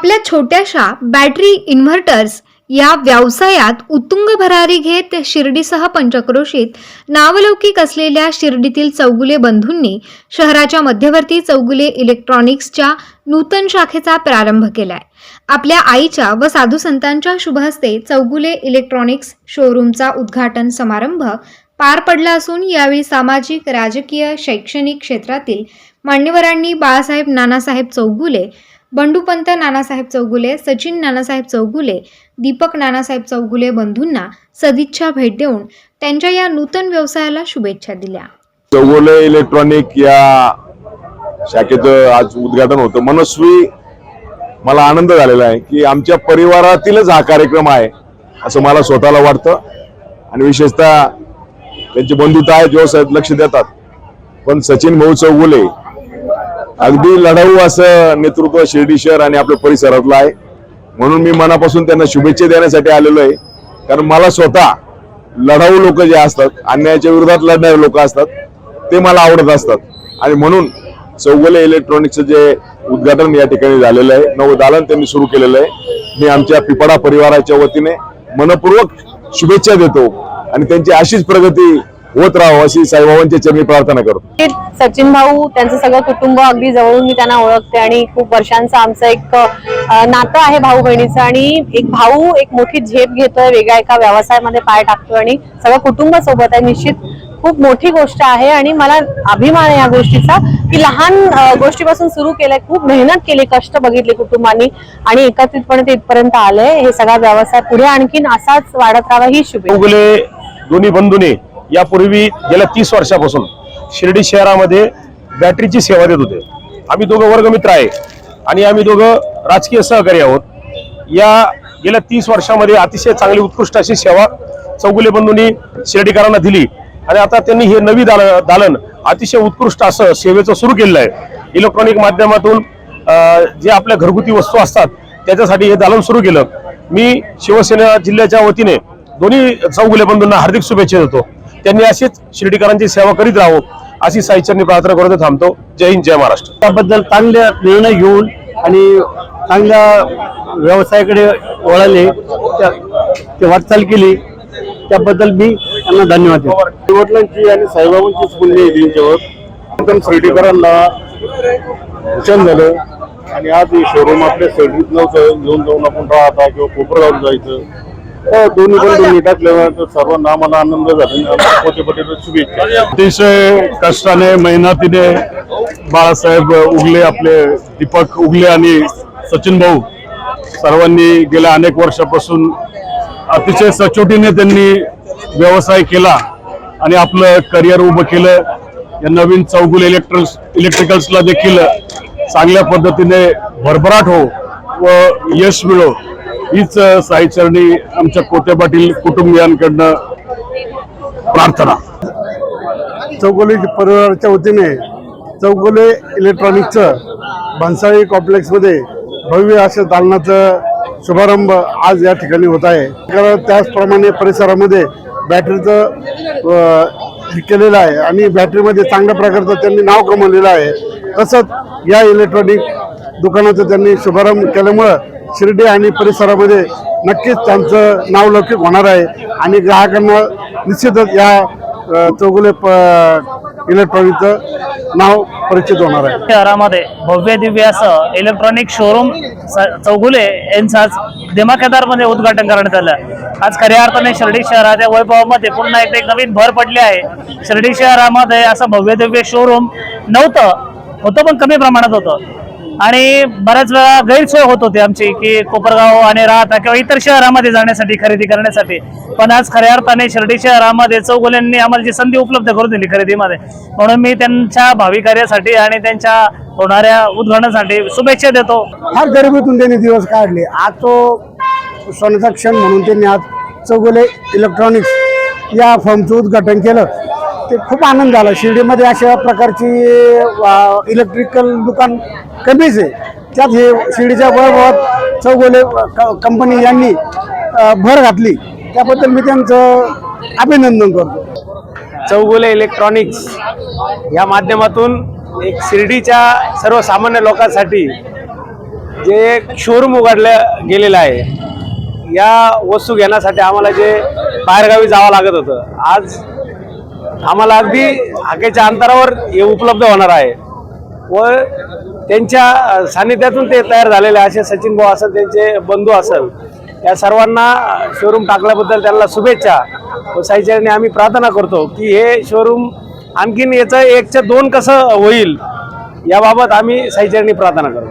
आपल्या छोट्याशा battery inverters या व्यवसायात उत्तुंग भरारी घेत शिर्डीसह पंचक्रोशीत नावलौकिक असलेल्या शिर्डीतील चौगुले बंधूंनी शहराच्या मध्यवर्ती चौगुले इलेक्ट्रॉनिक्सच्या नूतन शाखेचा प्रारंभ केलाय. आपल्या आईच्या व साधू संतांच्या शुभहस्ते चौगुले इलेक्ट्रॉनिक्स शोरूमचा उद्घाटन समारंभ पार पडला असून यावेळी सामाजिक राजकीय शैक्षणिक क्षेत्रातील मान्यवरांनी बाळासाहेब नानासाहेब चौगुले बंडूपंत नानासाहेब चौगुले सचिन नानासाहेब चौगुले दीपक नानासाहेब चौगुले बंधूंना सदिच्छा भेट देऊन त्यांच्या या नूतन व्यवसायाला शुभेच्छा दिल्या. चौगुले इलेक्ट्रॉनिक या शाखेचं आज उद्घाटन होतं. मनस्वी मला आनंद झालेला आहे की आमच्या परिवारातीलच हा कार्यक्रम आहे असं मला स्वतःला वाटतं. आणि विशेषतः त्यांचे बंधुता आहेत व्यवसायात लक्ष देतात. पण सचिन भाऊ चौगुले अगदी लढाऊ असं नेतृत्व शिर्डी शहर आणि आपल्या परिसरातलं आहे. म्हणून मी मनापासून त्यांना शुभेच्छा देण्यासाठी आलेलो आहे. कारण मला स्वतः लढाऊ लोक जे असतात अन्यायाच्या विरोधात लढणारे लोक असतात ते मला आवडत असतात. आणि म्हणून चौगले इलेक्ट्रॉनिक्सचं जे उद्घाटन या ठिकाणी झालेलं आहे नवं दालन त्यांनी सुरू केलेलं आहे. मी आमच्या पिपडा परिवाराच्या वतीने मनपूर्वक शुभेच्छा देतो. आणि त्यांची अशीच प्रगती होत राहावं अशी साईबाबांच्या चरणी प्रार्थना करतो. सचिन भाऊ त्यांचं सगळं कुटुंब अगदी जवळून मी त्यांना ओळखते आणि खूप वर्षांचं आमचं एक नातं आहे भाऊ बहिणीचं आणि एक भाऊ एक मोठी झेप घेतोय वेगळ्या एका व्यवसायामध्ये पाय टाकतोय आणि सगळं कुटुंब सोबत आहे. निश्चित खूप मोठी गोष्ट आहे आणि मला अभिमान आहे या गोष्टीचा की लहान गोष्टीपासून सुरू केलंय खूप मेहनत केली कष्ट बघितले कुटुंबांनी आणि एकत्रितपणे ते इथपर्यंत आलंय. हे सगळा व्यवसाय पुढे आणखीन असाच वाढत राहावा ही चौगुले दोन्ही बंधूने यापूर्वी गेल्या तीस वर्षापासून शिर्डी शहरामध्ये बॅटरीची सेवा देत होते. आम्ही दोघं वर्गमित्र आहे आणि आम्ही दोघं राजकीय सहकारी आहोत. या गेल्या तीस वर्षामध्ये अतिशय चांगली उत्कृष्ट अशी सेवा चौगुले बंधूंनी शिर्डीकरांना दिली. आणि आता त्यांनी हे नवी दाल- दालन अतिशय उत्कृष्ट असं सेवेचं सुरू केलेलं आहे. इलेक्ट्रॉनिक माध्यमातून जे आपल्या घरगुती वस्तू असतात त्याच्यासाठी हे दालन सुरू केलं. मी शिवसेना जिल्ह्याच्या वतीने दोन्ही चौगुले बंधूंना हार्दिक शुभेच्छा देतो. त्यांनी अशीच शिर्डीकरांची सेवा करीत राहो अशी साईचरणी प्रार्थना करत थांबतो. जय हिंद जय महाराष्ट्र. त्याबद्दल चांगले निर्णय घेऊन आणि चांगल्या व्यवसायाकडे वळाले त्या- ते वाटचाल केली त्याबद्दल मी त्यांना धन्यवाद वडिलांची आणि साईबाबांचीच पुण्य आहे त्यांच्यावर. शिर्डीकरांना भूषण झालं. आणि आज हे शोरूम आपल्या शिर्डीत नव्हतं. घेऊन जाऊन आपण राहता किंवा कोपरगाव जायचं. दोन्ही पण दोन्ही सर्वांना आम्हाला आनंद झाला शुभेच्छा. अतिशय कष्टाने मेहनतीने बाळासाहेब उगले आपले दीपक उगले आणि सचिन भाऊ सर्वांनी गेल्या अनेक वर्षापासून अतिशय सचोटीने त्यांनी व्यवसाय केला आणि आपलं करिअर उभं केलं. या नवीन चौगुल इलेक्ट्रिक्स इलेक्ट्रिकल्सला देखील चांगल्या पद्धतीने भरभराट हो व यश मिळो. हीच साईचरणी आमच्या कोते पाटील कुटुंबियांकडनं प्रार्थना. चौगोले परिवाराच्या वतीने चौगुले इलेक्ट्रॉनिक्सचं भन्साळी कॉम्प्लेक्समध्ये भव्य अशा दालनाचं शुभारंभ आज या ठिकाणी होत आहे. कारण त्याचप्रमाणे परिसरामध्ये बॅटरीचं केलेलं आहे आणि बॅटरीमध्ये चांगल्या प्रकारचं त्यांनी नाव कमवलेलं आहे. तसंच या इलेक्ट्रॉनिक दुकानाचा त्यांनी शुभारंभ केल्यामुळं शिर्डी आणि परिसरामध्ये नक्कीच त्यांचं नावलौकिक होणार आहे. आणि ग्राहकांना निश्चितच या चौगुले प इलेक्ट्रॉनिकचं नाव परिचित होणार आहे. शहरामध्ये भव्य दिव्य असं इलेक्ट्रॉनिक शोरूम चौगुले यांचं आज दिमाखेदारमध्ये उद्घाटन करण्यात आलं. आज खऱ्या अर्थाने शिर्डी शहराच्या वैभवामध्ये पुन्हा एकदा एक नवीन भर पडली आहे. शिर्डी शहरामध्ये असं भव्य दिव्य शोरूम नव्हतं होतं पण कमी प्रमाणात होतं. आणि बऱ्याच वेळा गैरसोय होत होती आमची की कोपरगाव आणि राहता किंवा इतर शहरामध्ये जाण्यासाठी खरेदी करण्यासाठी. पण आज खऱ्या अर्थाने शिर्डी शहरामध्ये चौगुल्यांनी आम्हाला जी संधी उपलब्ध करून दिली खरेदीमध्ये. म्हणून मी त्यांच्या भावी कार्यासाठी आणि त्यांच्या होणाऱ्या उद्घाटनासाठी शुभेच्छा देतो. फार गरिबीतून त्यांनी दिवस काढले. आज तो सोन्याचा क्षण म्हणून त्यांनी आज चौगुले इलेक्ट्रॉनिक्स या फॉर्मचं उद्घाटन केलं. ते खूप आनंद झाला. शिर्डीमध्ये अशा प्रकारची इलेक्ट्रिकल दुकान कमीच आहे. त्यात हे शिर्डीच्या वैभवात चौगोले क- कंपनी यांनी भर घातली. त्याबद्दल मी त्यांचं अभिनंदन करतो. चौगोले इलेक्ट्रॉनिक्स या माध्यमातून एक शिर्डीच्या सर्वसामान्य लोकांसाठी जे शोरूम उघडलं गेलेलं आहे या वस्तू घेण्यासाठी आम्हाला जे बाहेरगावी जावं लागत होतं. आज आम्हाला अगदी हाकेच्या अंतरावर हे उपलब्ध होणार आहे. व त्यांच्या सानिध्यातून ते तयार झालेले असे सचिन भाऊ असेल त्यांचे बंधू असेल या सर्वांना शोरूम टाकल्याबद्दल त्यांना शुभेच्छा. व साईचरणी आम्ही प्रार्थना करतो की हे शोरूम आणखीन याचं एकच्या दोन कसं होईल याबाबत आम्ही साईचरणी प्रार्थना करतो.